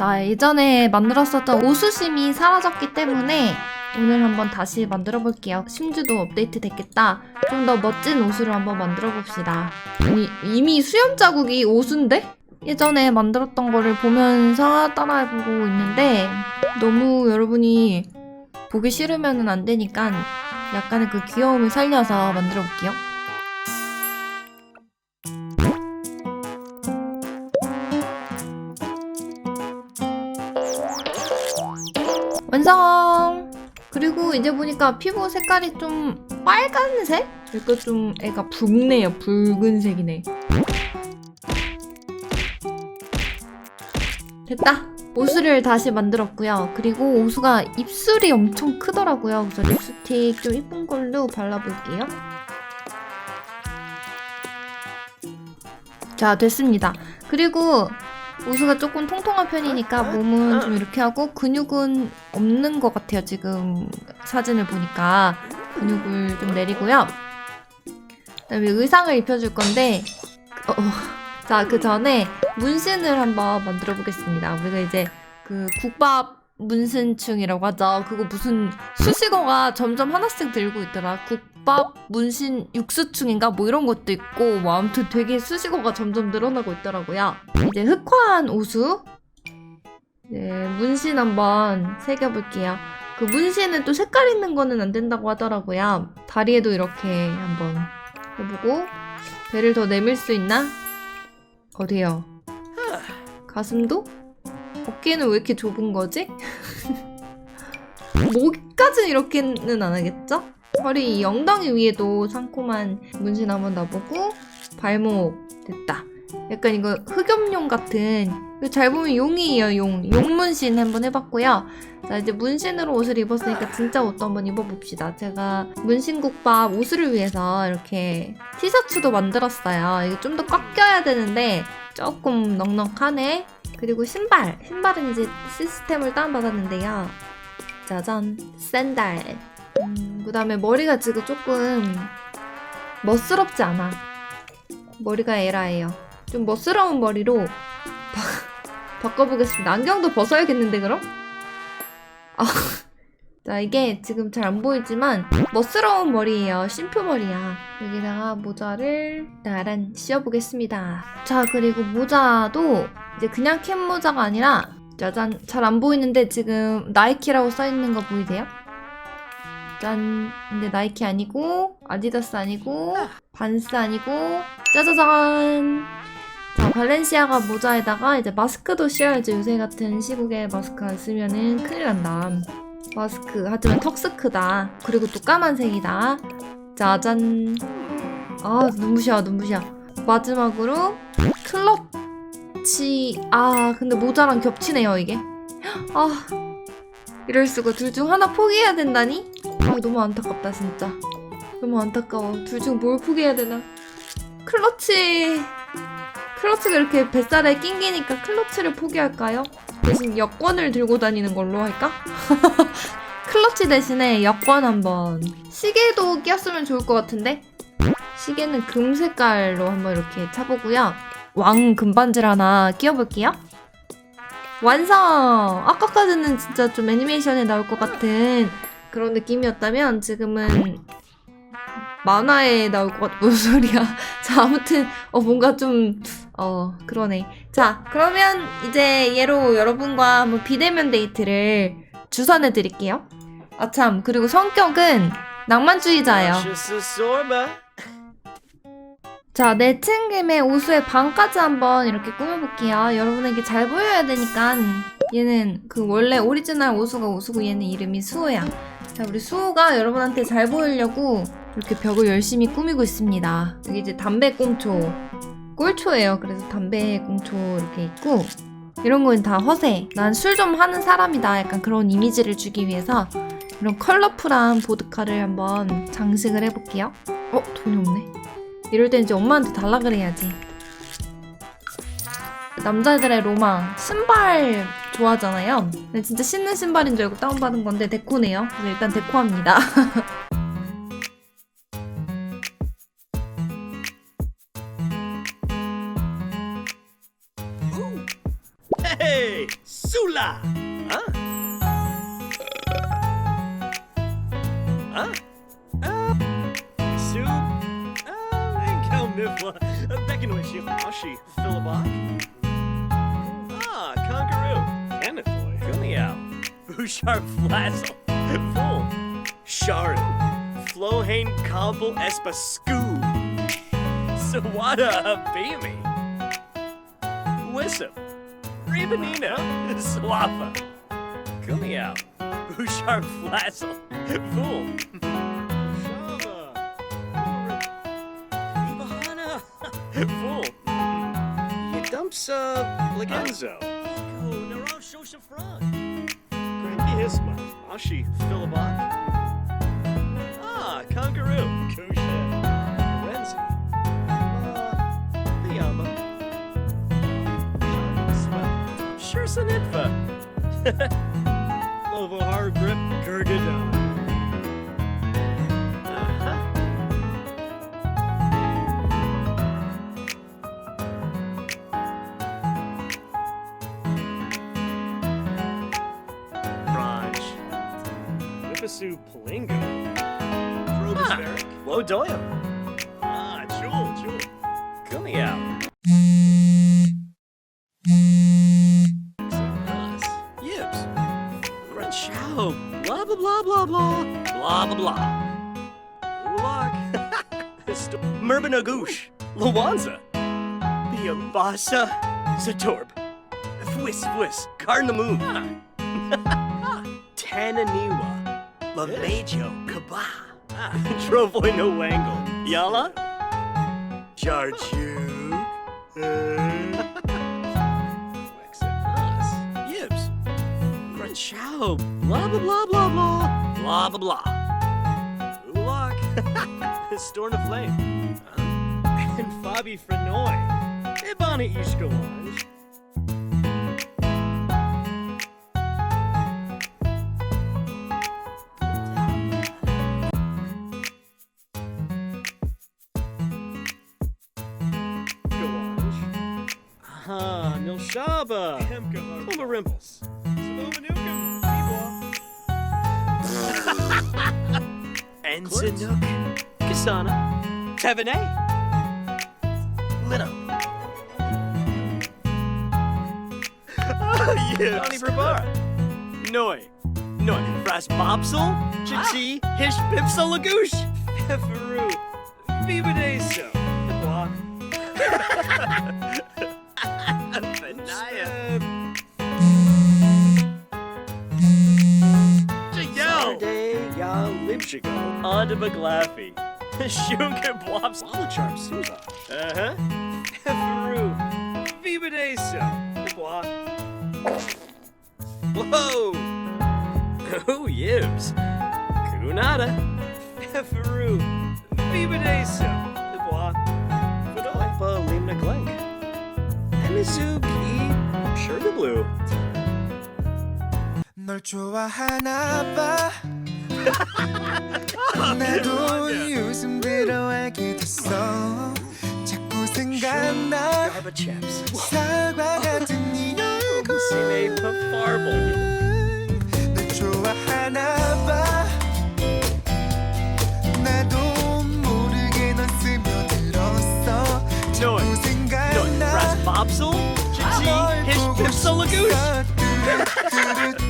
자, 예전에 만들었었던 오수심이 사라졌기 때문에 오늘 한번 다시 만들어 볼게요. 심주도 업데이트 됐겠다. 좀 더 멋진 오수를 한번 만들어 봅시다. 아니, 이미 수염 자국이 오수인데? 예전에 만들었던 거를 보면서 따라해보고 있는데 너무 여러분이 보기 싫으면 안 되니까 약간의 그 귀여움을 살려서 만들어 볼게요. 이제 보니까 피부 색깔이 좀 빨간색? 이거 좀 애가 붉네요. 붉은색이네. 됐다! 오수를 다시 만들었고요. 그리고 오수가 입술이 엄청 크더라고요. 그래서 립스틱 좀 이쁜 걸로 발라볼게요. 자, 됐습니다. 그리고 오수가 조금 통통한 편이니까 몸은 좀 이렇게 하고 근육은 없는 것 같아요. 지금 사진을 보니까 근육을 좀 내리고요. 그다음에 의상을 입혀줄 건데, 어, 어. 자, 그 전에 문신을 한번 만들어 보겠습니다. 우리가 이제 그 국밥 문신충이라고 하죠. 그거 무슨 수식어가 점점 하나씩 들고 있더라. 국밥 문신 육수충인가 뭐 이런 것도 있고 뭐 아무튼 되게 수식어가 점점 늘어나고 있더라고요. 이제 흑화한 오수 네, 문신 한번 새겨볼게요. 그 문신은 또 색깔 있는 거는 안 된다고 하더라고요. 다리에도 이렇게 한번 해보고 배를 더 내밀 수 있나? 어디요? 가슴도? 어깨는 왜 이렇게 좁은 거지? 목까지는 이렇게는 안 하겠죠? 허리 이 엉덩이 위에도 상콤한 문신 한번 넣어보고 발목 됐다. 약간 이거 흑염룡 같은 잘 보면 용이에요 용. 용 문신 한번 해봤고요. 자 이제 문신으로 옷을 입었으니까 진짜 옷도 한번 입어봅시다. 제가 문신국밥 옷을 위해서 이렇게 티셔츠도 만들었어요. 이게 좀 더 꽉 껴야 되는데 조금 넉넉하네. 그리고 신발. 신발은 이제 시스템을 다운받았는데요. 짜잔. 샌달. 음, 그 다음에 머리가 지금 조금 멋스럽지 않아. 머리가 에라예요. 좀 멋스러운 머리로 바, 바꿔보겠습니다. 안경도 벗어야겠는데, 그럼? 아, 자, 이게 지금 잘 안 보이지만 멋스러운 머리예요. 심표 머리야. 여기다가 모자를 나란 씌워보겠습니다. 자, 그리고 모자도 이제 그냥 캡 모자가 아니라 짜잔 잘 안 보이는데 지금 나이키라고 써있는 거 보이세요? 짠 근데 나이키 아니고 아디다스 아니고 반스 아니고 짜자잔 자 발렌시아가 모자에다가 이제 마스크도 씌워야지 요새 같은 시국에 마스크 안 쓰면은 큰일 난다. 마스크 하지만 턱스크다. 그리고 또 까만색이다. 짜잔. 아 눈부셔 눈부셔. 마지막으로 클러치. 아 근데 모자랑 겹치네요 이게. 아 이럴 수가. 둘 중 하나 포기해야 된다니? 아 너무 안타깝다 진짜. 너무 안타까워. 둘 중 뭘 포기해야 되나? 클러치 클러치가 이렇게 뱃살에 낑기니까 클러치를 포기할까요? 대신 여권을 들고 다니는 걸로 할까? 클러치 대신에 여권 한번 시계도 꼈으면 좋을 것 같은데 시계는 금 색깔로 한번 이렇게 차보고요 왕 금반지를 하나 끼워볼게요 완성! 아까까지는 진짜 좀 애니메이션에 나올 것 같은 그런 느낌이었다면 지금은 만화에 나올 것 같... 무슨 소리야 자 아무튼 어 뭔가 좀 어 그러네 자 그러면 이제 얘로 여러분과 한번 비대면 데이트를 주선해 드릴게요 아 참 그리고 성격은 낭만주의자예요 자, 내 친김에 오수의 방까지 한번 이렇게 꾸며볼게요. 여러분에게 잘 보여야 되니까 얘는 그 원래 오리지널 오수가 오수고 얘는 이름이 수호야. 자, 우리 수호가 여러분한테 잘 보이려고 이렇게 벽을 열심히 꾸미고 있습니다. 여기 이제 담배 꽁초, 꼴초예요. 그래서 담배 꽁초 이렇게 있고 이런 건 다 허세. 난 술 좀 하는 사람이다. 약간 그런 이미지를 주기 위해서 이런 컬러풀한 보드카를 한번 장식을 해볼게요. 어, 돈이 없네. 이럴 땐 이제 엄마한테 달라 그래야지. 남자들의 로망 신발 좋아하잖아요. 근데 진짜 신는 신발인 줄 알고 다운받은 건데 데코네요. 그래서 일단 데코합니다. Shihashi. Philibok. Ah, Conqueroo. Kennethoy. Gumiao. Bouchard Flazzle. Fool. Sharu. Flohane Kabel Espascoo. Sawada Beamy. Wissam. Rebanina. Swappa. Gumiao. Bouchard Flazzle. Fool. Shava. Kamsa Blagenzo. Cranky Hisma. Ashi Philibot. Ah, Kangaroo. Kusha. Renzi. Uh, Piyama. Shursanitva. Lovohar Grip Gurgadon. Whippasu Palingo. Probospheric. Low Doyle. Ah, Jewel, Jewel. Gumiao. Yibs. Ren Shao. Blah, blah, blah, blah, blah. Blah, blah, blah. Ulak. Merbanagoosh. Lawanza. Biambasa. Zatorb. Fwis, Fwis. Carnamoon. Tananiwa. Lamejo. Kaba. Trovoy no wangle. Yala? Jarchuk. Yibs. Crunchow. Blah blah blah blah blah. Blah blah blah. Ulak. Storm of Flame. Uh, and Fabi Frenoy. Ibana Ishkawanj. Aha, Nilshaba. Umarimbus. Enzanuk. Kasana. Tevene. Lina. Oh, yes. Donny Brabar. Noi. Noi. Fras Bobsel. Chichi. Ah. Hish Bipsa Lagoosh. Feferu. Vivadeso. Block. Saturday, ya Lipshigo. Onto McLaffy. Shunker Blops. Wallacharm Suva. Uh huh. Fefaru. Vivadeso. Blah. Whoa! Oh, yibs. Kunada. Fefaru. Vivadeso. Blah. Fadalpa Limna Glenk. Emizuki. Sugar Blue. 널 좋아하나 봐 나도 요즘 들어 알게 됐어 자꾸 생각나 Chaps. 사과 같은 네 얼굴. 널 좋아하나 봐 나도 모르게 넌 스며들었어 자꾸. 생각나 Ras Bobsel. Chichi. Hish Pipsa Lagoosh. Limna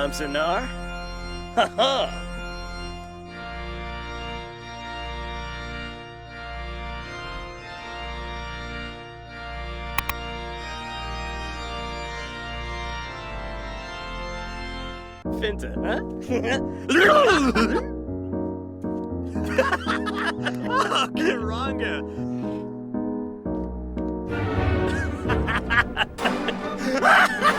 Damsonar. Ha ha. Finta, huh? oh, Karanga.